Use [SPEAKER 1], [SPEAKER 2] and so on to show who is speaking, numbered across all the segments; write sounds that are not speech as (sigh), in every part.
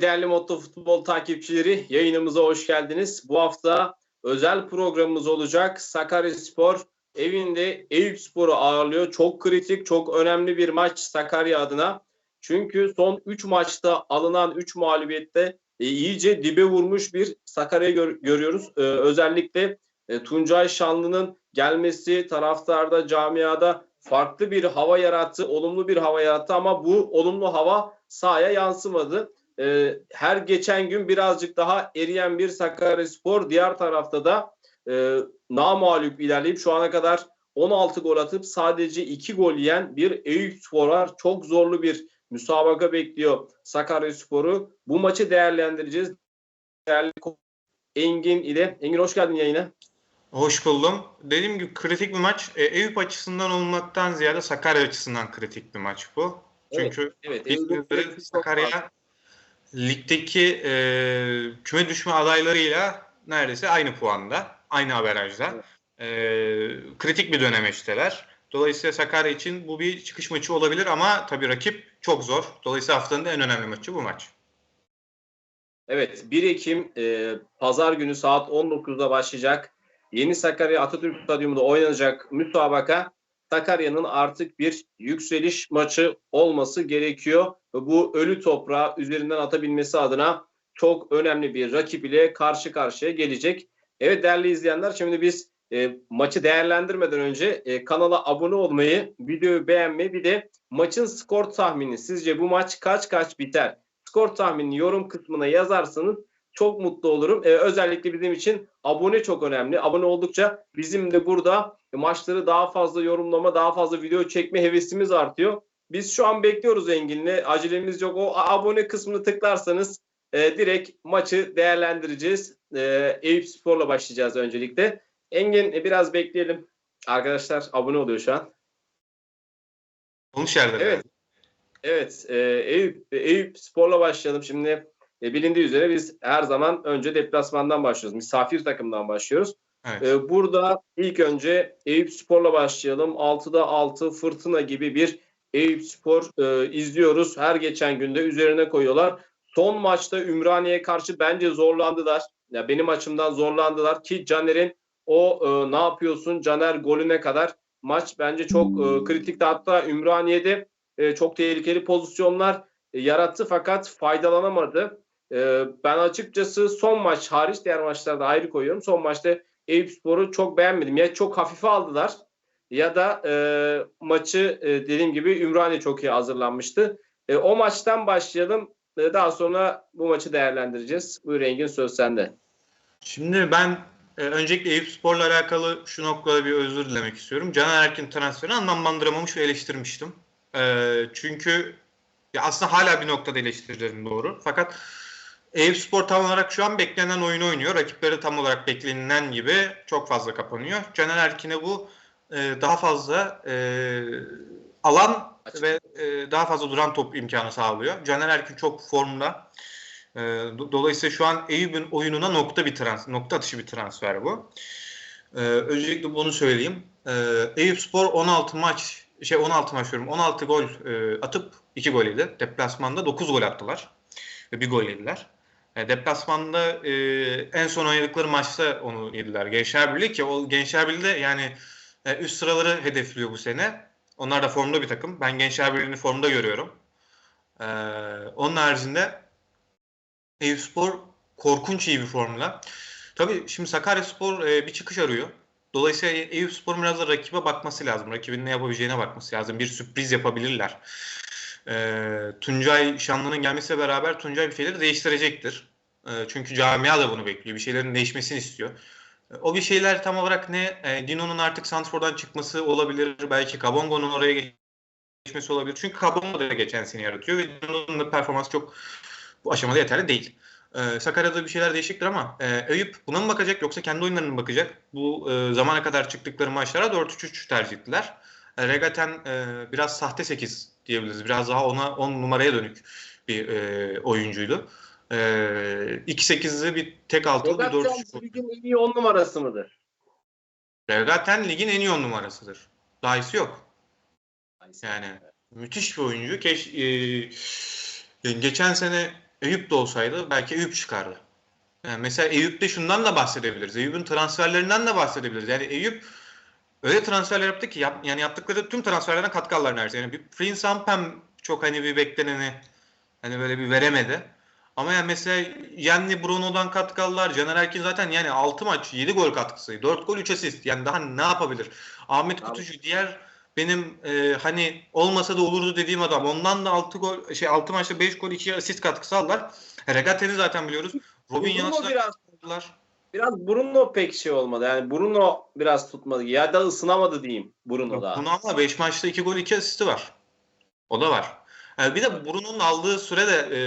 [SPEAKER 1] Değerli Motto Futbol takipçileri yayınımıza hoş geldiniz. Bu hafta özel programımız olacak. Sakaryaspor evinde Eyüpspor'u ağırlıyor. Çok kritik, çok önemli bir maç Sakarya adına. Çünkü son 3 maçta alınan 3 mağlubiyette e, iyice dibe vurmuş bir Sakarya gör- görüyoruz. E, özellikle e, Tuncay Şanlı'nın gelmesi taraftarda, camiada farklı bir hava yarattı, olumlu bir hava yarattı ama bu olumlu hava sahaya yansımadı. E, her geçen gün birazcık daha eriyen bir Sakaryaspor. Diğer tarafta da e, namağlup ilerleyip şu ana kadar 16 gol atıp sadece 2 gol yiyen bir Eyüpspor var. Çok zorlu bir müsabaka bekliyor Sakaryaspor'u. Bu maçı değerlendireceğiz. Değerli Engin ile. Engin hoş geldin yayına.
[SPEAKER 2] Hoş buldum. Dediğim gibi kritik bir maç. E, Eyüp açısından olmaktan ziyade Sakarya açısından kritik bir maç bu. Çünkü
[SPEAKER 1] Evet.
[SPEAKER 2] bildiğiniz
[SPEAKER 1] çok fazla.
[SPEAKER 2] Sakarya ligdeki e, küme düşme adaylarıyla neredeyse aynı puanda, aynı averajda. E, kritik bir dönemeçteler. Dolayısıyla Sakarya için bu bir çıkış maçı olabilir ama tabii rakip çok zor. Dolayısıyla haftanın da en önemli maçı bu maç.
[SPEAKER 1] Evet 1 Ekim e, pazar günü saat 19'da başlayacak. Yeni Sakarya Atatürk Stadyumunda oynanacak müsabaka Sakarya'nın artık bir yükseliş maçı olması gerekiyor. Bu ölü toprağı üzerinden atabilmesi adına çok önemli bir rakip ile karşı karşıya gelecek. Evet değerli izleyenler şimdi biz e, maçı değerlendirmeden önce e, kanala abone olmayı, videoyu beğenmeyi bir de maçın skor tahmini. Sizce bu maç kaç kaç biter? skor tahminini yorum kısmına yazarsanız çok mutlu olurum. Ee, özellikle bizim için abone çok önemli. Abone oldukça bizim de burada maçları daha fazla yorumlama, daha fazla video çekme hevesimiz artıyor. Biz şu an bekliyoruz Engin'le. Acelemiz yok. O abone kısmını tıklarsanız e, direkt maçı değerlendireceğiz. E, Eyüp Spor'la başlayacağız öncelikle. Engin e, biraz bekleyelim. Arkadaşlar abone oluyor şu an.
[SPEAKER 2] Konuş yerden.
[SPEAKER 1] Evet. Evet, e, Eyüp, e, Eyüp Spor'la başlayalım. Şimdi e, bilindiği üzere biz her zaman önce deplasmandan başlıyoruz. Misafir takımdan başlıyoruz.
[SPEAKER 2] Evet.
[SPEAKER 1] E, burada ilk önce Eyüp Spor'la başlayalım. 6'da 6 fırtına gibi bir Eyüp Spor e, izliyoruz. Her geçen günde üzerine koyuyorlar. Son maçta Ümraniye'ye karşı bence zorlandılar. Ya benim açımdan zorlandılar ki Caner'in o e, ne yapıyorsun Caner golüne kadar maç bence çok e, kritikti. Hatta Ümraniye'de e, çok tehlikeli pozisyonlar e, yarattı fakat faydalanamadı. E, ben açıkçası son maç hariç diğer maçlarda ayrı koyuyorum. Son maçta Eyüpspor'u çok beğenmedim. Ya çok hafife aldılar ya da e, maçı e, dediğim gibi Ümraniye çok iyi hazırlanmıştı. E, o maçtan başlayalım. E, daha sonra bu maçı değerlendireceğiz. Buyur Engin söz sende.
[SPEAKER 2] Şimdi ben e, öncelikle Eyüp Spor'la alakalı şu noktada bir özür dilemek istiyorum. Caner Erkin transferini anlamlandıramamış ve eleştirmiştim. E, çünkü ya aslında hala bir noktada eleştirilerim doğru. Fakat Eyüp Spor tam olarak şu an beklenen oyunu oynuyor. Rakipleri tam olarak beklenilen gibi çok fazla kapanıyor. Caner Erkin'e bu e, daha fazla e, alan
[SPEAKER 1] Açık.
[SPEAKER 2] ve e, daha fazla duran top imkanı sağlıyor. Caner Erkin çok formda. E, do- dolayısıyla şu an Eyüp'ün oyununa nokta bir trans, nokta atışı bir transfer bu. E, öncelikle bunu söyleyeyim. E, Eyüp Spor 16 maç şey 16 maç diyorum 16 gol e, atıp 2 gol yedi. Deplasmanda 9 gol attılar ve bir gol yediler. E, deplasmanda e, en son oynadıkları maçta onu yediler. Gençler Birliği ki o Gençler Birliği de yani e, üst sıraları hedefliyor bu sene. Onlar da formda bir takım. Ben Gençler Birliği'ni formda görüyorum. E, onun haricinde Eyüpspor korkunç iyi bir formda. Tabii şimdi Sakaryaspor e, bir çıkış arıyor. Dolayısıyla Eyüpspor'un biraz da rakibe bakması lazım. Rakibin ne yapabileceğine bakması lazım. Bir sürpriz yapabilirler. E, Tuncay Şanlı'nın gelmesiyle beraber Tuncay bir şeyleri değiştirecektir. E, çünkü camia da bunu bekliyor. Bir şeylerin değişmesini istiyor. E, o bir şeyler tam olarak ne? E, Dino'nun artık Santrfor'dan çıkması olabilir. Belki Kabongo'nun oraya geçmesi olabilir. Çünkü Kabongo da geçen sene yaratıyor ve Dino'nun da performansı çok bu aşamada yeterli değil. Ee, Sakarya'da bir şeyler değişiktir ama e, Eyüp buna mı bakacak yoksa kendi oyunlarına mı bakacak? Bu e, zamana kadar çıktıkları maçlara 4-3-3 tercih ettiler. E, Regaten e, biraz sahte 8 diyebiliriz. Biraz daha ona 10 numaraya dönük bir e, oyuncuydu. E, 2-8'li bir tek altılı bir
[SPEAKER 1] Regatcan
[SPEAKER 2] 4-3.
[SPEAKER 1] ligin en iyi 10 numarası mıdır?
[SPEAKER 2] Regaten ligin en iyi 10 numarasıdır. Daha iyisi yok. Yani müthiş bir oyuncu. Keş, e, geçen sene Eyüp de olsaydı belki Eyüp çıkardı. Yani mesela Eyüp'te şundan da bahsedebiliriz. Eyüp'ün transferlerinden de bahsedebiliriz. Yani Eyüp öyle transferler yaptı ki yap, yani yaptıkları tüm transferlerden katkı aldılar neredeyse. Yani bir Prince Ampem çok hani bir bekleneni hani böyle bir veremedi. Ama yani mesela Yenli Bruno'dan katkı aldılar. Caner Erkin zaten yani 6 maç 7 gol katkısı. 4 gol 3 asist. Yani daha ne yapabilir? Ahmet
[SPEAKER 1] Abi.
[SPEAKER 2] Kutucu diğer benim e, hani olmasa da olurdu dediğim adam. Ondan da 6 gol şey 6 maçta 5 gol 2 asist katkısı aldılar. Regate'ni zaten biliyoruz. Robin Yans'la
[SPEAKER 1] biraz
[SPEAKER 2] aldılar.
[SPEAKER 1] Biraz Bruno pek şey olmadı. Yani Bruno biraz tutmadı. Ya da ısınamadı diyeyim Bruno da.
[SPEAKER 2] Bunu ama 5 maçta 2 gol 2 asisti var. O da var. Yani bir de Bruno'nun aldığı süre de e,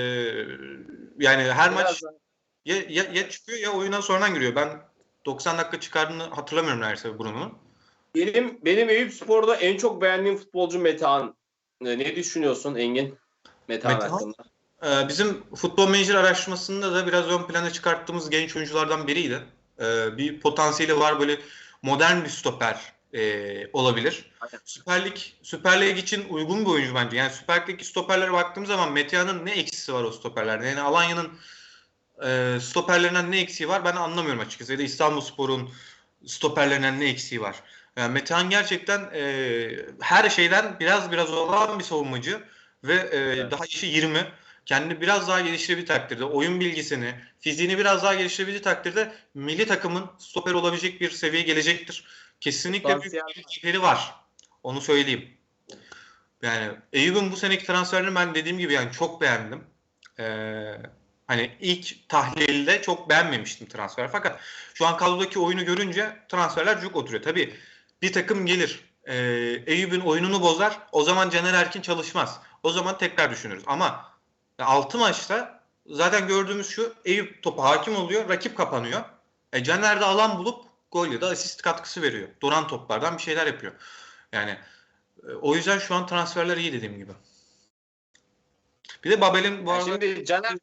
[SPEAKER 2] yani her
[SPEAKER 1] Biraz
[SPEAKER 2] maç ya, ya, ya çıkıyor ya oyuna sonradan giriyor. Ben 90 dakika çıkardığını hatırlamıyorum neredeyse Bruno'nun.
[SPEAKER 1] Benim benim Eyüp Spor'da en çok beğendiğim futbolcu Metehan. Ne, ne düşünüyorsun Engin? Metehan,
[SPEAKER 2] Metehan?
[SPEAKER 1] hakkında.
[SPEAKER 2] Ee, bizim futbol menajer araştırmasında da biraz ön plana çıkarttığımız genç oyunculardan biriydi. Ee, bir potansiyeli var böyle modern bir stoper e, olabilir. Süper Lig Süper Lig için uygun bir oyuncu bence. Yani Süper Lig'deki stoperlere baktığımız zaman Metehan'ın ne eksisi var o stoperlerde? Yani Alanya'nın e, stoperlerinden ne eksiği var ben anlamıyorum açıkçası. Ya da İstanbulspor'un stoperlerinden ne eksiği var? Yani Metehan gerçekten e, her şeyden biraz biraz olan bir savunmacı ve daha yaşı 20 kendini biraz daha geliştirebildiği takdirde, oyun bilgisini, fiziğini biraz daha geliştirebildiği takdirde milli takımın stoper olabilecek bir seviyeye gelecektir. Kesinlikle büyük bir cevheri var. Onu söyleyeyim. Yani Eyüp'ün bu seneki transferini ben dediğim gibi yani çok beğendim. Ee, hani ilk tahlilde çok beğenmemiştim transfer. Fakat şu an kadrodaki oyunu görünce transferler cuk oturuyor. Tabii bir takım gelir. Ee, Eyüp'ün oyununu bozar. O zaman Caner Erkin çalışmaz. O zaman tekrar düşünürüz. Ama 6 maçta zaten gördüğümüz şu Eyüp topa hakim oluyor. Rakip kapanıyor. E, Caner de alan bulup gol ya da asist katkısı veriyor. Duran toplardan bir şeyler yapıyor. Yani e, o yüzden şu an transferler iyi dediğim gibi. Bir de Babel'in bu
[SPEAKER 1] Yani
[SPEAKER 2] arada
[SPEAKER 1] şimdi Caner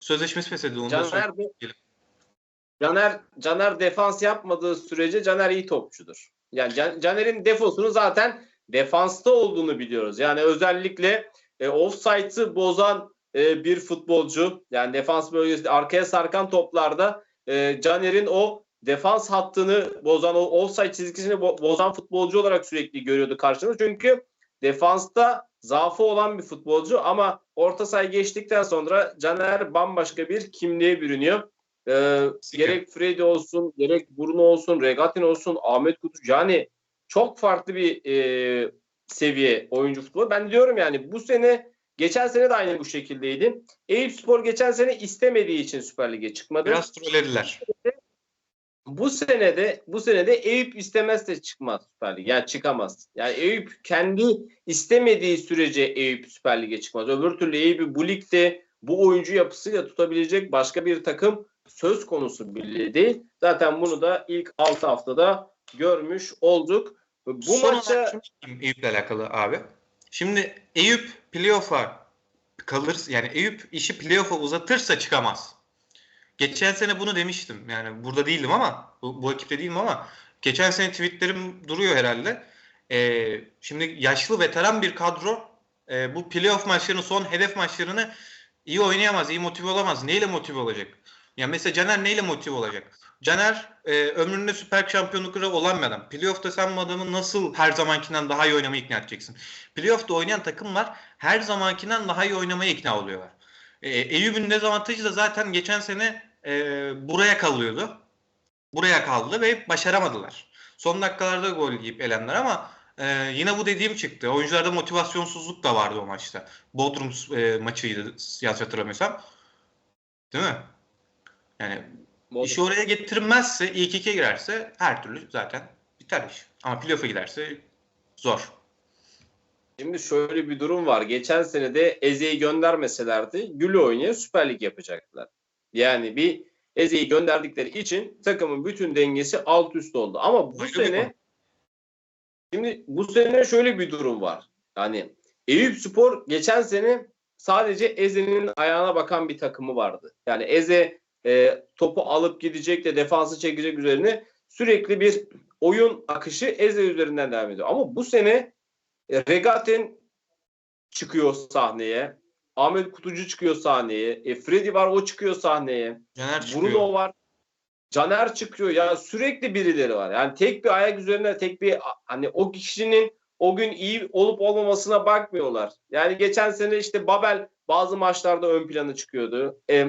[SPEAKER 2] sözleşmesi feshedildi. Onu
[SPEAKER 1] Caner, de- Caner Caner defans yapmadığı sürece Caner iyi topçudur. Yani Can- Caner'in defosunu zaten defansta olduğunu biliyoruz. Yani özellikle e, offside'ı bozan e, bir futbolcu. Yani defans bölgesinde arkaya sarkan toplarda e, Caner'in o defans hattını bozan, o offside çizgisini bo- bozan futbolcu olarak sürekli görüyordu karşımızda. Çünkü defansta zaafı olan bir futbolcu ama orta sahaya geçtikten sonra Caner bambaşka bir kimliğe bürünüyor. Ee, gerek Freddy olsun, gerek Bruno olsun, Regatin olsun, Ahmet Kutucu yani çok farklı bir e, seviye oyuncu futbolu. Ben diyorum yani bu sene geçen sene de aynı bu şekildeydi. Eyüp Spor geçen sene istemediği için Süper Lig'e çıkmadı.
[SPEAKER 2] Biraz trollediler.
[SPEAKER 1] Bu senede bu senede Eyüp istemezse çıkmaz Süper Lig. Yani çıkamaz. Yani Eyüp kendi istemediği sürece Eyüp Süper Lig'e çıkmaz. Öbür türlü Eyüp'ü bu ligde bu oyuncu yapısıyla tutabilecek başka bir takım söz konusu bile değil. Zaten bunu da ilk 6 haftada görmüş olduk. Bu
[SPEAKER 2] Son diyeyim Eyüp'le alakalı abi. Şimdi Eyüp playoff'a kalır yani Eyüp işi playoff'a uzatırsa çıkamaz. Geçen sene bunu demiştim. Yani burada değildim ama bu, bu ekipte değilim ama geçen sene tweetlerim duruyor herhalde. Ee, şimdi yaşlı veteran bir kadro e, bu playoff maçlarının son hedef maçlarını iyi oynayamaz, iyi motive olamaz. Neyle motive olacak? Ya mesela Caner neyle motive olacak? Caner e, ömründe süper şampiyonlukları olan bir adam. Playoff'ta sen bu adamı nasıl her zamankinden daha iyi oynamayı ikna edeceksin? Playoff'ta oynayan takımlar her zamankinden daha iyi oynamaya ikna oluyorlar. E, Eyüp'ün dezavantajı da zaten geçen sene e, buraya kalıyordu. Buraya kaldı ve başaramadılar. Son dakikalarda gol yiyip elenler ama e, yine bu dediğim çıktı. Oyuncularda motivasyonsuzluk da vardı o maçta. Bodrum e, maçıydı yanlış hatırlamıyorsam. Değil mi? Yani İşi oraya getirmezse ilk ikiye girerse her türlü zaten biter iş. Ama playoff'a giderse zor.
[SPEAKER 1] Şimdi şöyle bir durum var. Geçen sene de Eze'yi göndermeselerdi Gül'ü oynaya Süper Lig yapacaklar. Yani bir Eze'yi gönderdikleri için takımın bütün dengesi alt üst oldu. Ama bu
[SPEAKER 2] Ayrı
[SPEAKER 1] sene şimdi bu sene şöyle bir durum var. Yani Eyüp Spor geçen sene sadece Eze'nin ayağına bakan bir takımı vardı. Yani Eze e, topu alıp gidecek de defansı çekecek üzerine sürekli bir oyun akışı Eze üzerinden devam ediyor. Ama bu sene e, Regaten çıkıyor sahneye. Ahmet Kutucu çıkıyor sahneye. E, Freddy var o çıkıyor sahneye.
[SPEAKER 2] Caner çıkıyor.
[SPEAKER 1] Bruno var. Caner çıkıyor. Ya sürekli birileri var. Yani tek bir ayak üzerine tek bir hani o kişinin o gün iyi olup olmamasına bakmıyorlar. Yani geçen sene işte Babel bazı maçlarda ön plana çıkıyordu. E,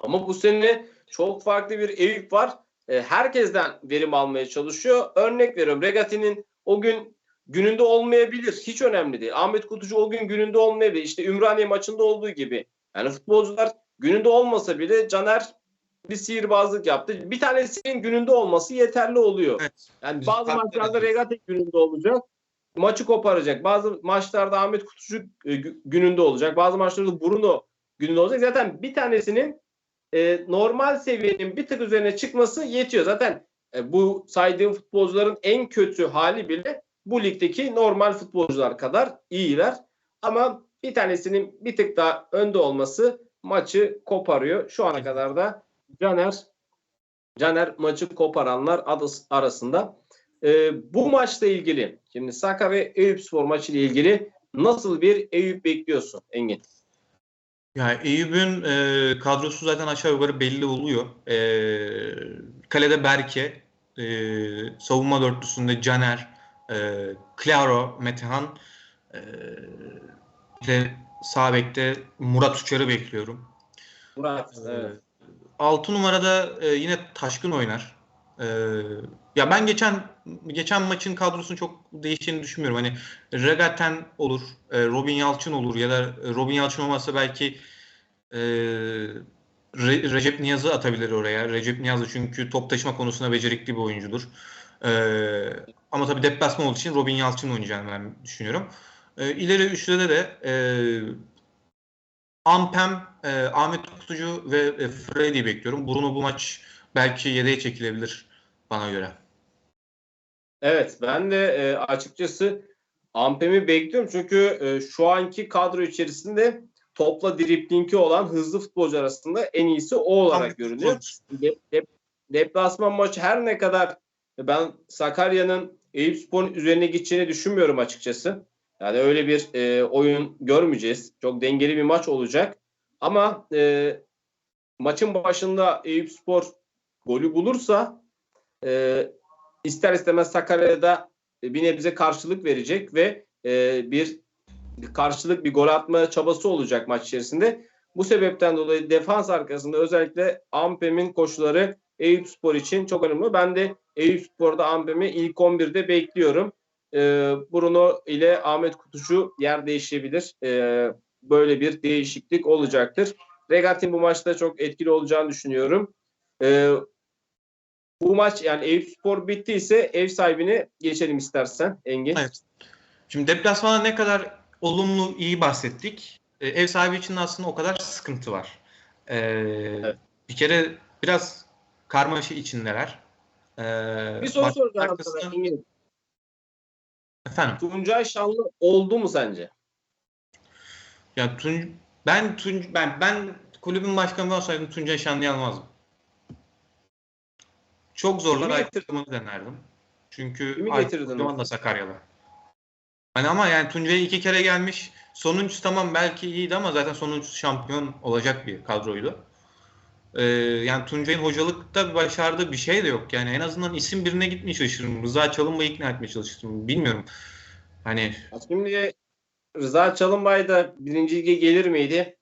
[SPEAKER 1] ama bu sene çok farklı bir Eyüp var. E, herkesten verim almaya çalışıyor. Örnek veriyorum. Regati'nin o gün gününde olmayabilir. Hiç önemli değil. Ahmet Kutucu o gün gününde olmayabilir. İşte Ümraniye maçında olduğu gibi. Yani futbolcular gününde olmasa bile Caner bir sihirbazlık yaptı. Bir tanesinin gününde olması yeterli oluyor.
[SPEAKER 2] Evet.
[SPEAKER 1] Yani bazı maçlarda
[SPEAKER 2] ediyoruz.
[SPEAKER 1] Regate gününde olacak. Maçı koparacak. Bazı maçlarda Ahmet Kutucu e, gü- gününde olacak. Bazı maçlarda Bruno gününde olacak. Zaten bir tanesinin e, normal seviyenin bir tık üzerine çıkması yetiyor. Zaten e, bu saydığım futbolcuların en kötü hali bile bu ligdeki normal futbolcular kadar iyiler. Ama bir tanesinin bir tık daha önde olması maçı koparıyor. Şu ana kadar da Caner Caner maçı koparanlar adı arasında. Ee, bu maçla ilgili şimdi Sakarya Eyüpspor maçı ile ilgili nasıl bir Eyüp bekliyorsun Engin?
[SPEAKER 2] Ya Eyüp'ün e, kadrosu zaten aşağı yukarı belli oluyor. E, kalede Berke, e, savunma dörtlüsünde Caner, e, Claro, Metehan, e, de sağ bekte Murat Uçar'ı bekliyorum.
[SPEAKER 1] Murat. Evet.
[SPEAKER 2] 6 numarada e, yine Taşkın oynar. Ee, ya ben geçen geçen maçın kadrosunu çok değiştiğini düşünmüyorum. Hani Regaten olur, e, Robin Yalçın olur ya da Robin Yalçın olmazsa belki e, Re- Recep Niyaz'ı atabilir oraya. Recep Niyaz çünkü top taşıma konusunda becerikli bir oyuncudur. Ee, ama tabii deplasman olduğu için Robin Yalçın oynayacağını ben düşünüyorum. Ee, ileri üçlüde de e, Ampem, e, Ahmet Kutucu ve e, Freddy'yi bekliyorum. Bruno bu maç belki yedeğe çekilebilir bana göre.
[SPEAKER 1] Evet ben de e, açıkçası Ampem'i bekliyorum çünkü e, şu anki kadro içerisinde topla driplingi olan hızlı futbolcu arasında en iyisi o olarak
[SPEAKER 2] Tam-
[SPEAKER 1] görünüyor. De- de- deplasman maçı her ne kadar ben Sakarya'nın Eyüpspor'un üzerine gideceğini düşünmüyorum açıkçası. Yani öyle bir e, oyun görmeyeceğiz. Çok dengeli bir maç olacak. Ama e, maçın başında Eyüpspor golü bulursa e, ister istemez Sakarya'da bir nebze karşılık verecek ve e, bir karşılık bir gol atma çabası olacak maç içerisinde. Bu sebepten dolayı defans arkasında özellikle Ampem'in koşuları Eyüpspor için çok önemli. Ben de Eyüpspor'da Ampem'i ilk 11'de bekliyorum. Ee, Bruno ile Ahmet Kutucu yer değişebilir. Ee, böyle bir değişiklik olacaktır. Regat'in bu maçta çok etkili olacağını düşünüyorum. Bu maç yani Eyüpspor bittiyse ev sahibine geçelim istersen Engin.
[SPEAKER 2] Evet. Şimdi deplasmana ne kadar olumlu iyi bahsettik. E, ev sahibi için aslında o kadar sıkıntı var. E, Bir kere biraz karmaşa içindeler. E,
[SPEAKER 1] Bir soru soracağım
[SPEAKER 2] arkasında-
[SPEAKER 1] sana Engin.
[SPEAKER 2] Efendim.
[SPEAKER 1] Tuncay Şanlı oldu mu sence?
[SPEAKER 2] Ya Tun, ben Tun, ben ben kulübün başkanı olsaydım Tuncay Şanlı'yı almazdım. Çok zorlar
[SPEAKER 1] Kimi
[SPEAKER 2] Aykut
[SPEAKER 1] getirdin?
[SPEAKER 2] Kocaman'ı denerdim. Çünkü
[SPEAKER 1] Kimi
[SPEAKER 2] Aykut Kocaman da Sakaryalı. Hani ama yani Tuncay iki kere gelmiş. Sonuncusu tamam belki iyiydi ama zaten sonuncusu şampiyon olacak bir kadroydu. Ee, yani Tuncay'ın hocalıkta başardığı bir şey de yok. Yani en azından isim birine gitmeye çalışırım. Rıza Çalınbay'ı ikna etmeye çalışırım. Bilmiyorum. Hani
[SPEAKER 1] Şimdi Rıza Çalınbay da birinci lige gelir miydi?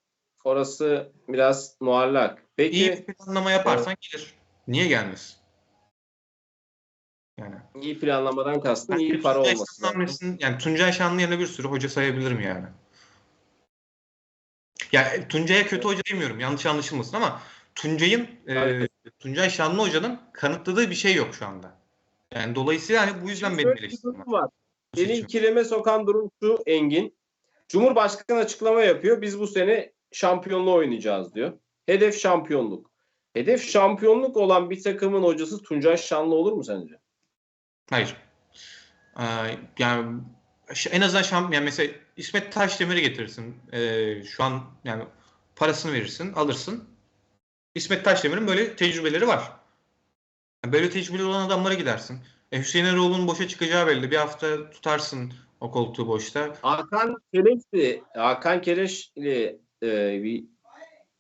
[SPEAKER 1] Orası biraz muallak. Peki
[SPEAKER 2] iyi bir planlama yaparsan gelir. Niye gelmez? Yani.
[SPEAKER 1] iyi planlamadan kastım iyi
[SPEAKER 2] Yani
[SPEAKER 1] para
[SPEAKER 2] Tuncay
[SPEAKER 1] olması
[SPEAKER 2] hamlesinin- yani Tuncay Şanlı yerine bir sürü hoca sayabilirim yani. Ya Tuncay'a kötü hoca demiyorum. Yanlış anlaşılmasın ama Tuncay'ın e. Tuncay Şanlı hocanın kanıtladığı bir şey yok şu anda. Yani dolayısıyla hani bu yüzden benim eleştirim var.
[SPEAKER 1] var. Beni ikileme sokan durum şu Engin. Cumhurbaşkanı açıklama yapıyor. Biz bu sene şampiyonluğu oynayacağız diyor. Hedef şampiyonluk. Hedef şampiyonluk olan bir takımın hocası Tuncay Şanlı olur mu sence?
[SPEAKER 2] Hayır. Ee, yani en azından şamp yani mesela İsmet Taşdemir'i getirirsin. Ee, şu an yani parasını verirsin, alırsın. İsmet Taşdemir'in böyle tecrübeleri var. Yani böyle tecrübeli olan adamlara gidersin. E, Hüseyin Eroğlu'nun boşa çıkacağı belli. Bir hafta tutarsın o koltuğu boşta.
[SPEAKER 1] Hakan Keleş de Hakan Keleş ile e, bir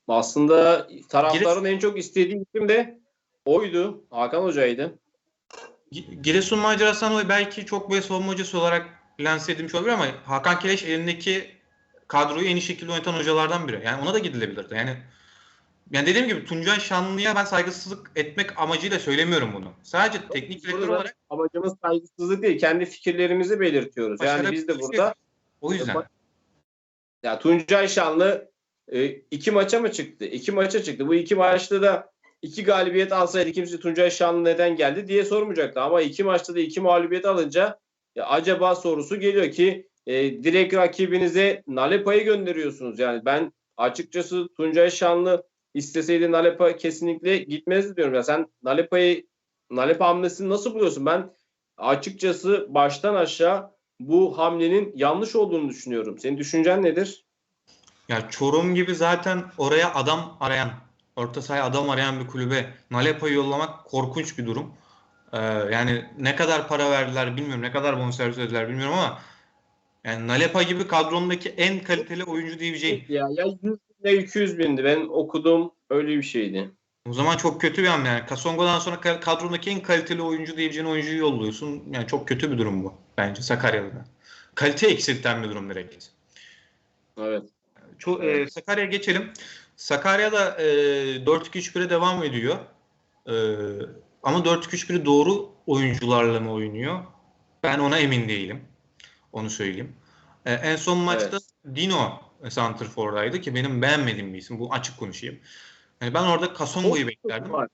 [SPEAKER 1] aslında taraftarın en çok istediği isim de oydu. Hakan Hoca'ydı.
[SPEAKER 2] Gi- Giresun macerasından dolayı belki çok böyle savunma hocası olarak lanse edilmiş olabilir ama Hakan Keleş elindeki kadroyu en iyi şekilde yöneten hocalardan biri. Yani ona da gidilebilirdi. Yani yani dediğim gibi Tuncay Şanlı'ya ben saygısızlık etmek amacıyla söylemiyorum bunu. Sadece teknik direktör olarak
[SPEAKER 1] amacımız saygısızlık değil. Kendi fikirlerimizi belirtiyoruz. Yani biz de
[SPEAKER 2] başarabildiği
[SPEAKER 1] burada
[SPEAKER 2] o yüzden.
[SPEAKER 1] ya Tuncay Şanlı e, iki maça mı çıktı? İki maça çıktı. Bu iki maçta da iki galibiyet alsaydı kimse Tuncay Şanlı neden geldi diye sormayacaktı. Ama iki maçta da iki mağlubiyet alınca ya acaba sorusu geliyor ki e, direkt rakibinize Nalepa'yı gönderiyorsunuz. Yani ben açıkçası Tuncay Şanlı isteseydi Nalepa kesinlikle gitmezdi diyorum. Ya sen Nalepa'yı Nalepa hamlesini nasıl buluyorsun? Ben açıkçası baştan aşağı bu hamlenin yanlış olduğunu düşünüyorum. Senin düşüncen nedir?
[SPEAKER 2] Ya Çorum gibi zaten oraya adam arayan, orta sahaya adam arayan bir kulübe Nalepa'yı yollamak korkunç bir durum. Ee, yani ne kadar para verdiler bilmiyorum, ne kadar bonservis ödediler bilmiyorum ama yani Nalepa gibi kadrondaki en kaliteli oyuncu diyebileceğim.
[SPEAKER 1] Ya, ya 100 bin ya 200 bindi. Ben okudum öyle bir şeydi.
[SPEAKER 2] O zaman çok kötü bir hamle yani. Kasongo'dan sonra ka- kadrondaki en kaliteli oyuncu diyebileceğin oyuncuyu yolluyorsun. Yani çok kötü bir durum bu bence Sakarya'da. Kalite eksilten bir durum direkt.
[SPEAKER 1] Evet.
[SPEAKER 2] Ço- e, Sakarya'ya geçelim. Sakarya'da e, 4-2-3-1'e devam ediyor. E, ama 4-2-3-1'i doğru oyuncularla mı oynuyor? Ben ona emin değilim. Onu söyleyeyim. E, en son maçta Dino Santrfor'daydı ki benim beğenmediğim bir isim. Bu açık konuşayım. Yani ben orada Kasongo'yu beklerdim.
[SPEAKER 1] Var.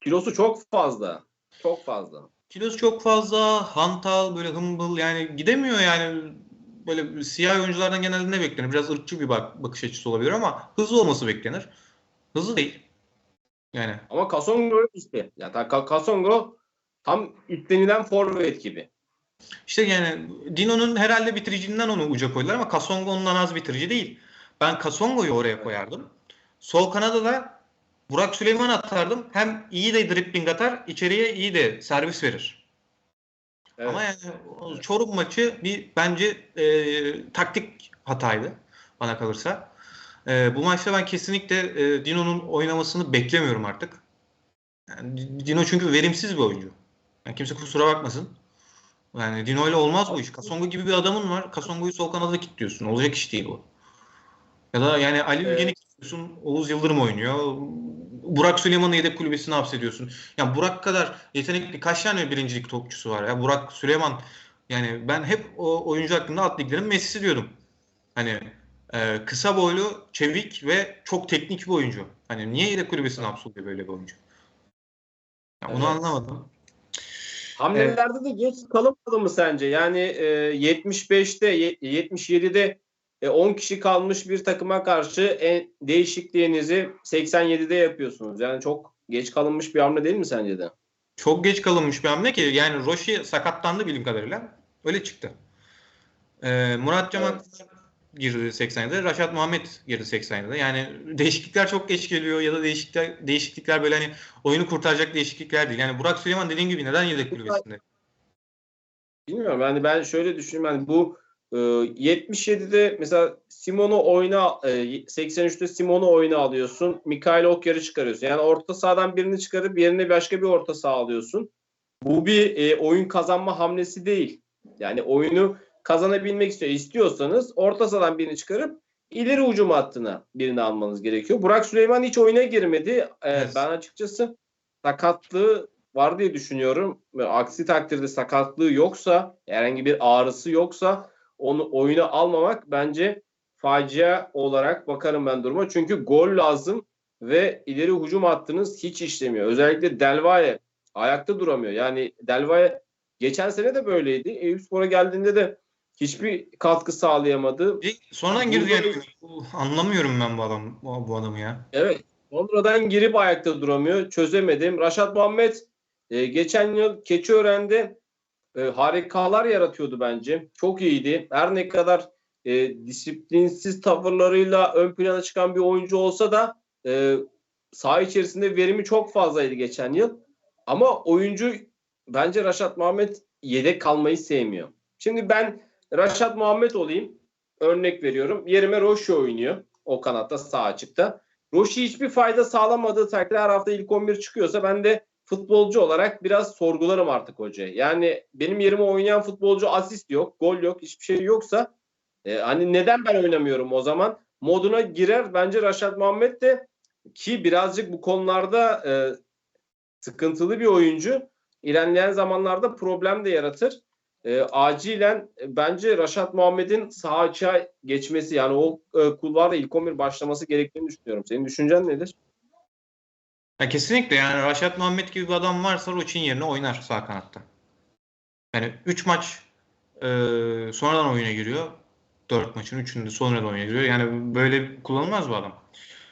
[SPEAKER 1] Kilosu çok fazla. Çok fazla.
[SPEAKER 2] Kilosu çok fazla, hantal, böyle hımbıl yani gidemiyor yani böyle siyah oyunculardan genelde ne beklenir? Biraz ırkçı bir bak bakış açısı olabilir ama hızlı olması beklenir. Hızlı değil. Yani
[SPEAKER 1] Ama Kasongo işte. Ya Ka- Kasongo tam istenilen forvet gibi.
[SPEAKER 2] işte yani Dino'nun herhalde bitiriciliğinden onu uca koydular ama Kasongo ondan az bitirici değil. Ben Kasongo'yu oraya koyardım. Sol kanada da Burak Süleyman atardım. Hem iyi de dribbling atar, içeriye iyi de servis verir.
[SPEAKER 1] Evet.
[SPEAKER 2] Ama yani o Çorum maçı bir bence e, taktik hataydı bana kalırsa. E, bu maçta ben kesinlikle e, Dino'nun oynamasını beklemiyorum artık. Yani Dino çünkü verimsiz bir oyuncu. Yani kimse kusura bakmasın. Yani Dino ile olmaz bu iş. Kasongo gibi bir adamın var. Kasongo'yu sol kanada kilitliyorsun. Olacak iş değil bu. Ya da yani Ali
[SPEAKER 1] Evet.
[SPEAKER 2] Ülgen'i kilitliyorsun. Oğuz Yıldırım oynuyor. Burak Süleyman'ı yedek kulübesine hapsediyorsun. Ya Burak kadar yetenekli kaç tane birincilik topçusu var ya? Burak Süleyman yani ben hep o oyuncu hakkında alt liglerin Messi'si diyordum. Hani e, kısa boylu, çevik ve çok teknik bir oyuncu. Hani niye yedek kulübesine hapsoluyor böyle bir oyuncu? Ya onu
[SPEAKER 1] Evet.
[SPEAKER 2] anlamadım.
[SPEAKER 1] Hamlelerde de geç kalınmadı mı sence? Yani e, 75'te, ye- 77'de e, 10 kişi kalmış bir takıma karşı en değişikliğinizi 87'de yapıyorsunuz. Yani çok geç kalınmış bir hamle değil mi sence de?
[SPEAKER 2] Çok geç kalınmış bir hamle ki yani Roşi sakatlandı bildiğim kadarıyla. Öyle çıktı. Ee, Murat Cemal girdi 87'de. Raşat Muhammed girdi 87'de. Yani değişiklikler çok geç geliyor ya da değişiklikler değişiklikler böyle hani oyunu kurtaracak değişiklikler değil. Yani Burak Süleyman dediğin gibi neden yedek kulübesinde?
[SPEAKER 1] Bilmiyorum. Yani ben şöyle düşünüyorum. Yani bu e, 77'de mesela Simon'u oyna e, 83'te Simon'u oyuna alıyorsun. Mikail Okyar'ı çıkarıyorsun. Yani orta sahadan birini çıkarıp yerine başka bir orta saha alıyorsun. Bu bir e, oyun kazanma hamlesi değil. Yani oyunu kazanabilmek istiyor. İstiyorsanız orta sahadan birini çıkarıp ileri hücum hattına birini almanız gerekiyor. Burak Süleyman hiç oyuna girmedi. E,
[SPEAKER 2] Evet.
[SPEAKER 1] Ben açıkçası sakatlığı var diye düşünüyorum. Aksi takdirde sakatlığı yoksa, herhangi bir ağrısı yoksa onu oyuna almamak bence facia olarak bakarım ben duruma. Çünkü gol lazım ve ileri hücum hattınız hiç işlemiyor. Özellikle Delvaye ayakta duramıyor. Yani Delvaye geçen sene de böyleydi. Eyüpspor'a geldiğinde de hiçbir katkı sağlayamadı.
[SPEAKER 2] E, Sonradan girdi yani. Anlamıyorum ben bu adam bu, bu adamı ya.
[SPEAKER 1] Evet. Sonradan girip ayakta duramıyor. Çözemedim. Raşat Muhammed e, geçen yıl Keçiören'de e, harikalar yaratıyordu bence. Çok iyiydi. Her ne kadar e, disiplinsiz tavırlarıyla ön plana çıkan bir oyuncu olsa da e, saha içerisinde verimi çok fazlaydı geçen yıl. Ama oyuncu bence Raşat Muhammed yedek kalmayı sevmiyor. Şimdi ben Raşat Muhammed olayım. Örnek veriyorum. Yerime Roşo oynuyor. O kanatta sağ açıkta. Roşi hiçbir fayda sağlamadığı takdirde her hafta ilk 11 çıkıyorsa ben de futbolcu olarak biraz sorgularım artık hocayı. Yani benim yerime oynayan futbolcu asist yok, gol yok, hiçbir şey yoksa e, hani neden ben oynamıyorum o zaman? Moduna girer. Bence Raşat Muhammed de ki birazcık bu konularda e, sıkıntılı bir oyuncu. İlerleyen zamanlarda problem de yaratır. E, acilen e, bence Raşat Muhammed'in sağ açığa geçmesi yani o e, kulvarda ilk 11 başlaması gerektiğini düşünüyorum. Senin düşüncen nedir?
[SPEAKER 2] Ya kesinlikle yani Raşat Muhammed gibi bir adam varsa Roçin yerine oynar sağ kanatta. Yani 3 maç e, sonradan oyuna giriyor. 4 maçın 3'ünde sonradan oyuna giriyor. Yani böyle kullanılmaz bu adam.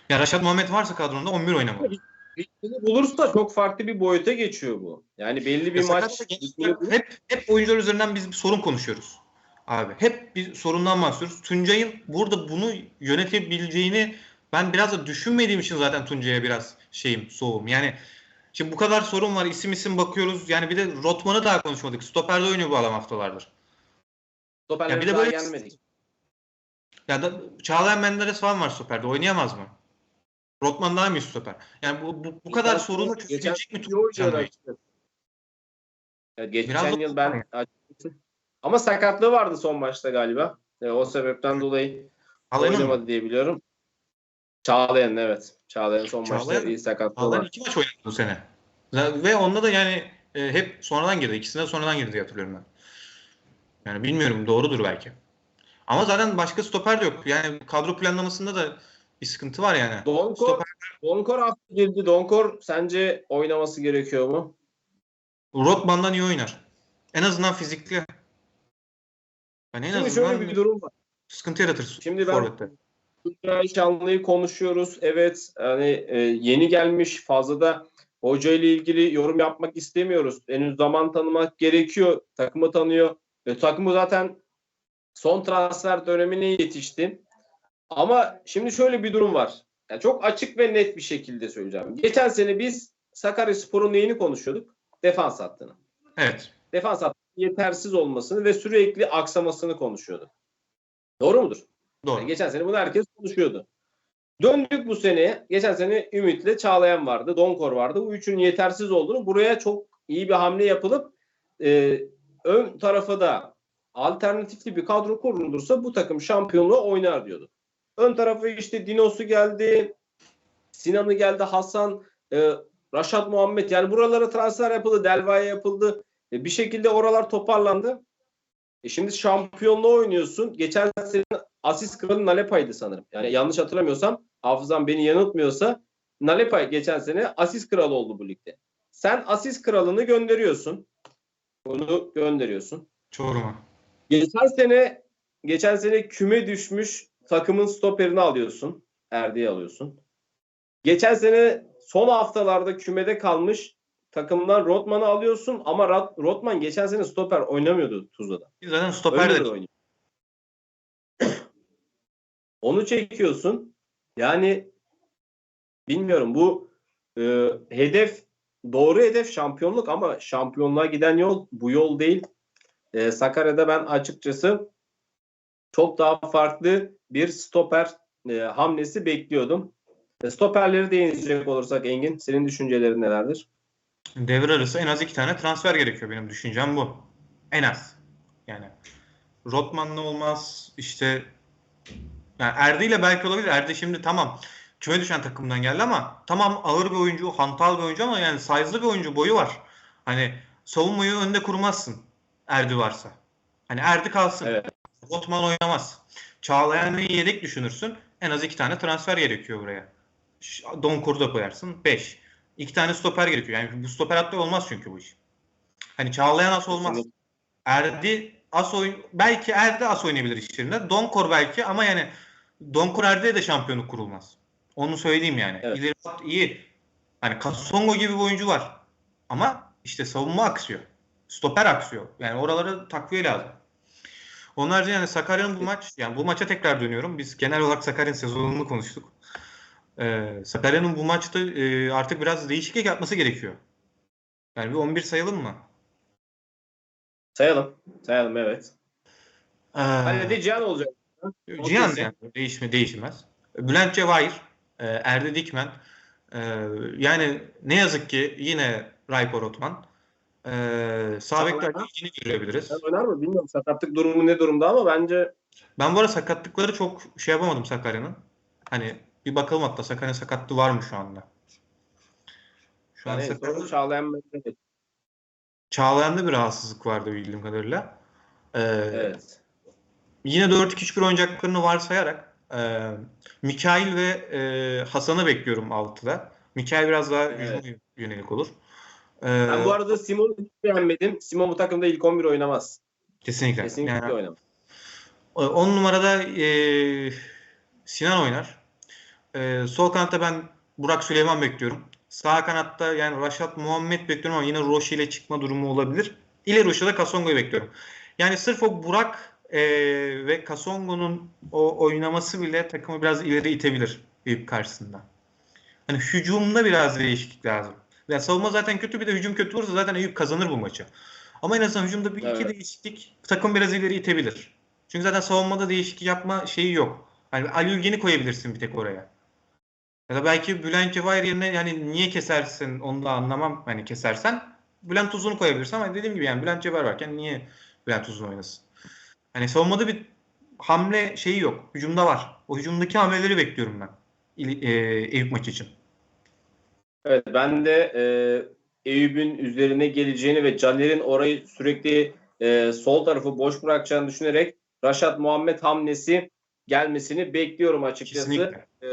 [SPEAKER 2] Ya Raşat Muhammed varsa kadronda 11 oynamalı.
[SPEAKER 1] Ritmini bulursa çok farklı bir boyuta geçiyor bu. Yani belli bir
[SPEAKER 2] Ya
[SPEAKER 1] maç
[SPEAKER 2] hep hep oyuncular üzerinden biz bir sorun konuşuyoruz. Abi hep bir sorundan bahsediyoruz. Tuncay'ın burada bunu yönetebileceğini ben biraz da düşünmediğim için zaten Tuncay'a biraz şeyim, soğum. Yani şimdi bu kadar sorun var. isim isim bakıyoruz. Yani bir de Rotman'ı daha konuşmadık. Stoper'de oynuyor bu adam haftalardır.
[SPEAKER 1] stoperlere
[SPEAKER 2] Ya bir de böyle-
[SPEAKER 1] gelmedik.
[SPEAKER 2] Ya da Çağlayan Menderes falan var stoperde. Oynayamaz mı? Rotman daha mı iyi stoper? Yani bu, bu, bu kadar sorunu
[SPEAKER 1] geçen
[SPEAKER 2] çözülecek mi.
[SPEAKER 1] Ya geçen
[SPEAKER 2] Biraz
[SPEAKER 1] yıl ben ama sakatlığı vardı son maçta galiba. E, o sebepten dolayı
[SPEAKER 2] Çağlayan'ın mı?
[SPEAKER 1] oynamadı diye biliyorum. Çağlayan evet. Çağlayan son maçta
[SPEAKER 2] Çağlayan-
[SPEAKER 1] iyi sakatlığı
[SPEAKER 2] Çağlayan iki maç oynadı bu sene. Ve onda da yani e, hep sonradan girdi. İkisine sonradan girdi diye hatırlıyorum ben. Yani bilmiyorum doğrudur belki. Ama zaten başka stoper de yok. Yani kadro planlamasında da bir sıkıntı var yani.
[SPEAKER 1] Donkor,
[SPEAKER 2] Stoper-
[SPEAKER 1] Donkor hafta girdi. Donkor sence oynaması gerekiyor mu?
[SPEAKER 2] Rotman'dan iyi oynar. En azından fizikli. Yani en
[SPEAKER 1] Şimdi
[SPEAKER 2] azından
[SPEAKER 1] şöyle bir durum var.
[SPEAKER 2] sıkıntı yaratır
[SPEAKER 1] Şimdi ben-
[SPEAKER 2] forvette.
[SPEAKER 1] Tuncay Şanlı'yı konuşuyoruz. Evet hani e, yeni gelmiş fazla da hoca ile ilgili yorum yapmak istemiyoruz. Henüz zaman tanımak gerekiyor. Takımı tanıyor. Ve takımı zaten son transfer dönemine yetişti. Ama şimdi şöyle bir durum var. Yani çok açık ve net bir şekilde söyleyeceğim. Geçen sene biz Sakaryaspor'un neyini konuşuyorduk? Defans hattını.
[SPEAKER 2] Evet.
[SPEAKER 1] Defans hattının yetersiz olmasını ve sürekli aksamasını konuşuyorduk. Doğru mudur?
[SPEAKER 2] Doğru.
[SPEAKER 1] Yani geçen sene bunu herkes konuşuyordu. Döndük bu seneye. Geçen sene Ümit'le Çağlayan vardı. Donkor vardı. Bu üçünün yetersiz olduğunu buraya çok iyi bir hamle yapılıp e, ön tarafa da alternatifli bir kadro kurulursa bu takım şampiyonluğu oynar diyordu. Ön tarafa işte Dinosu geldi. Sinan'ı geldi. Hasan e, Raşat Muhammed yani buralara transfer yapıldı. Delva'ya yapıldı. E, bir şekilde oralar toparlandı. E şimdi şampiyonluğu oynuyorsun. Geçen sene asist kralı Nalepa'ydı sanırım. Yani yanlış hatırlamıyorsam hafızam beni yanıltmıyorsa Nalepa geçen sene asist kralı oldu bu ligde. Sen asist kralını gönderiyorsun. Bunu gönderiyorsun.
[SPEAKER 2] Çorum'a.
[SPEAKER 1] Geçen sene geçen sene küme düşmüş takımın stoperini alıyorsun. Erdi'yi alıyorsun. Geçen sene son haftalarda kümede kalmış takımdan Rotman'ı alıyorsun ama Rot- Rotman geçen sene stoper oynamıyordu Tuzla'da.
[SPEAKER 2] Zaten stoper
[SPEAKER 1] de oynuyor. (coughs) Onu çekiyorsun. Yani bilmiyorum bu e, hedef doğru hedef şampiyonluk ama şampiyonluğa giden yol bu yol değil. E, Sakarya'da ben açıkçası çok daha farklı bir stoper e, hamlesi bekliyordum. E, stoperleri değinecek olursak Engin senin düşüncelerin nelerdir?
[SPEAKER 2] Devre arası en az iki tane transfer gerekiyor benim düşüncem bu. En az. Yani Rotman'la olmaz işte yani Erdi ile belki olabilir. Erdi şimdi tamam küme düşen takımdan geldi ama tamam ağır bir oyuncu, hantal bir oyuncu ama yani size'lı bir oyuncu, boyu var. Hani savunmayı önde kurmazsın Erdi varsa. Hani Erdi kalsın.
[SPEAKER 1] Evet.
[SPEAKER 2] Rotman oynamaz. Çağlayan'ı yedek düşünürsün. En az iki tane transfer gerekiyor buraya. Ş- Donkur'u da koyarsın. Beş. İki tane stoper gerekiyor. Yani bu stoper hatta olmaz çünkü bu iş. Hani Çağlayan as olmaz. Erdi as oyun belki Erdi as oynayabilir işlerinde. Donkor belki ama yani Donkor Erdi'ye de şampiyonluk kurulmaz. Onu söyleyeyim yani.
[SPEAKER 1] Evet.
[SPEAKER 2] İleri hat iyi. Hani Kasongo gibi bir oyuncu var. Ama işte savunma aksıyor. Stoper aksıyor. Yani oraları takviye lazım. Onun haricinde yani Sakarya'nın bu maç, yani bu maça tekrar dönüyorum. Biz genel olarak Sakarya'nın sezonunu konuştuk. Ee, Sakarya'nın bu maçta e, artık biraz değişiklik yapması gerekiyor. Yani bir 11 sayalım mı?
[SPEAKER 1] Sayalım. Sayalım evet.
[SPEAKER 2] Ee,
[SPEAKER 1] Hani de Cihan olacak.
[SPEAKER 2] Cihan
[SPEAKER 1] Okey.
[SPEAKER 2] yani değişme değişmez. Bülent Cevahir, e, Erde Dikmen. E, yani ne yazık ki yine Rayko Rotman. E, sağ bekler yine görebiliriz.
[SPEAKER 1] Oynar mı bilmiyorum sakatlık durumu ne durumda ama bence
[SPEAKER 2] Ben bu arada sakatlıkları çok şey yapamadım Sakarya'nın. Hani bir bakalım hatta Sakarya sakatlığı var mı şu anda? Şu an
[SPEAKER 1] yani sorun Çağlayan.
[SPEAKER 2] Çağlayan'da bir rahatsızlık vardı bildiğim kadarıyla. Ee,
[SPEAKER 1] Evet.
[SPEAKER 2] Yine 4-2-3-1 oynayacaklarını varsayarak e, Mikail ve e, Hasan'ı bekliyorum 6'da. Mikail biraz daha
[SPEAKER 1] Evet.
[SPEAKER 2] yönelik olur. Ee,
[SPEAKER 1] Ben bu arada Simon'u beğenmedim. Simon bu takımda ilk 11 oynamaz.
[SPEAKER 2] kesinlikle.
[SPEAKER 1] Kesinlikle
[SPEAKER 2] Yani,
[SPEAKER 1] oynamaz.
[SPEAKER 2] 10 numarada e, Sinan oynar. E, sol kanatta ben Burak Süleyman bekliyorum. Sağ kanatta yani Raşat Muhammed bekliyorum ama yine Roşi ile çıkma durumu olabilir. İleri uçta da Kasongo'yu bekliyorum. Yani sırf o Burak e, ve Kasongo'nun o oynaması bile takımı biraz ileri itebilir Eyüp karşısında. Hani hücumda biraz değişiklik lazım. Yani savunma zaten kötü bir de hücum kötü olursa zaten Eyüp kazanır bu maçı. Ama en azından hücumda bir iki
[SPEAKER 1] Evet.
[SPEAKER 2] değişiklik takım biraz ileri itebilir. Çünkü zaten savunmada değişiklik yapma şeyi yok. Hani Ali Ülgen'i koyabilirsin bir tek oraya. Ya da belki Bülent Cevahir yerine yani niye kesersin onu da anlamam. Hani kesersen Bülent Uzun'u koyabilirsin ama dediğim gibi yani Bülent Cevahir varken niye Bülent Uzun oynasın? Hani savunmada bir hamle şeyi yok. Hücumda var. O hücumdaki hamleleri bekliyorum ben. E, Eyüp maçı için.
[SPEAKER 1] Evet ben de e, Eyüp'ün üzerine geleceğini ve Caner'in orayı sürekli e, sol tarafı boş bırakacağını düşünerek Raşat Muhammed hamlesi gelmesini bekliyorum açıkçası.
[SPEAKER 2] Kesinlikle.
[SPEAKER 1] E,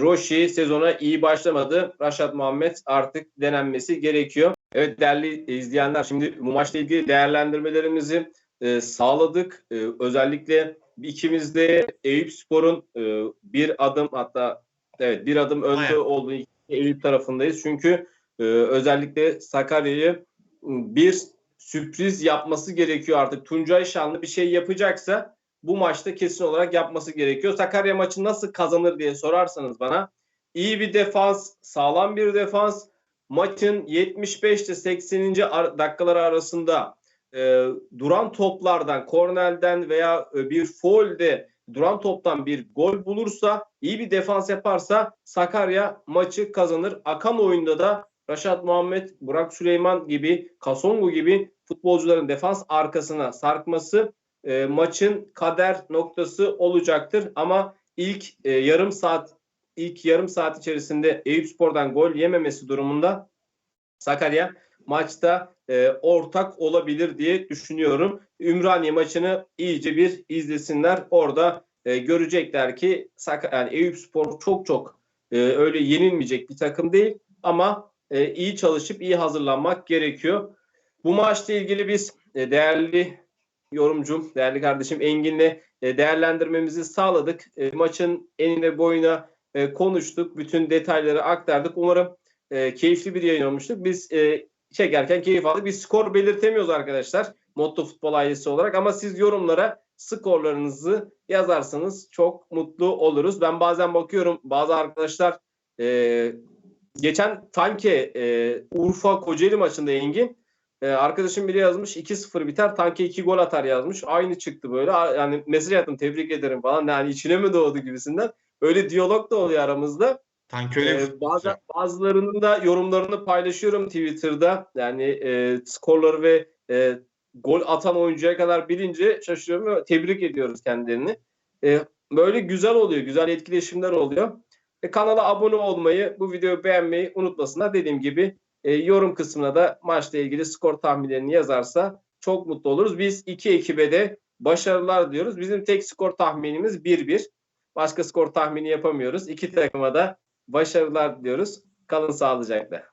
[SPEAKER 1] Roşi sezona iyi başlamadı. Raşat Muhammed artık denenmesi gerekiyor. Evet değerli izleyenler şimdi bu maçla ilgili değerlendirmelerimizi e, sağladık. E, özellikle ikimiz de Eyüp Spor'un e, bir adım hatta evet bir adım önde
[SPEAKER 2] Bayağı.
[SPEAKER 1] olduğu Eyüp tarafındayız. Çünkü e, özellikle Sakarya'yı m, bir sürpriz yapması gerekiyor artık. Tuncay Şanlı bir şey yapacaksa bu maçta kesin olarak yapması gerekiyor. Sakarya maçı nasıl kazanır diye sorarsanız bana iyi bir defans, sağlam bir defans. Maçın 75 ile 80. ar- dakikalar arasında e, duran toplardan, kornelden veya e, bir foulde duran toptan bir gol bulursa, iyi bir defans yaparsa Sakarya maçı kazanır. Akan oyunda da Raşat Muhammed, Burak Süleyman gibi, Kasongu gibi futbolcuların defans arkasına sarkması e, maçın kader noktası olacaktır. Ama ilk e, yarım saat ilk yarım saat içerisinde Eyüpspor'dan gol yememesi durumunda Sakarya maçta e, ortak olabilir diye düşünüyorum. Ümraniye maçını iyice bir izlesinler. Orada e, görecekler ki Sak yani Eyüpspor çok çok e, öyle yenilmeyecek bir takım değil ama e, iyi çalışıp iyi hazırlanmak gerekiyor. Bu maçla ilgili biz e, değerli yorumcum, değerli kardeşim Engin'le değerlendirmemizi sağladık. E, maçın enine boyuna e, konuştuk. Bütün detayları aktardık. Umarım e, keyifli bir yayın olmuştur. Biz çekerken keyif aldık. Biz skor belirtemiyoruz arkadaşlar. Motto Futbol ailesi olarak ama siz yorumlara skorlarınızı yazarsanız çok mutlu oluruz. Ben bazen bakıyorum bazı arkadaşlar e, geçen Tanke e, Urfa Kocaeli maçında Engin e, arkadaşım biri yazmış 2-0 biter Tanke 2 gol atar yazmış. Aynı çıktı böyle. Yani mesaj attım tebrik ederim falan. Yani içine mi doğdu gibisinden. Öyle diyalog da oluyor aramızda.
[SPEAKER 2] Sanki öyle
[SPEAKER 1] Ee, bazen bazılarının da yorumlarını paylaşıyorum Twitter'da. Yani e, skorları ve e, gol atan oyuncuya kadar bilince şaşırıyorum ve tebrik ediyoruz kendilerini. E, böyle güzel oluyor, güzel etkileşimler oluyor. E, kanala abone olmayı, bu videoyu beğenmeyi unutmasınlar. Dediğim gibi e, yorum kısmına da maçla ilgili skor tahminlerini yazarsa çok mutlu oluruz. Biz iki ekibe de başarılar diyoruz. Bizim tek skor tahminimiz 1-1. Başka skor tahmini yapamıyoruz. İki takıma da başarılar diliyoruz. Kalın sağlıcakla.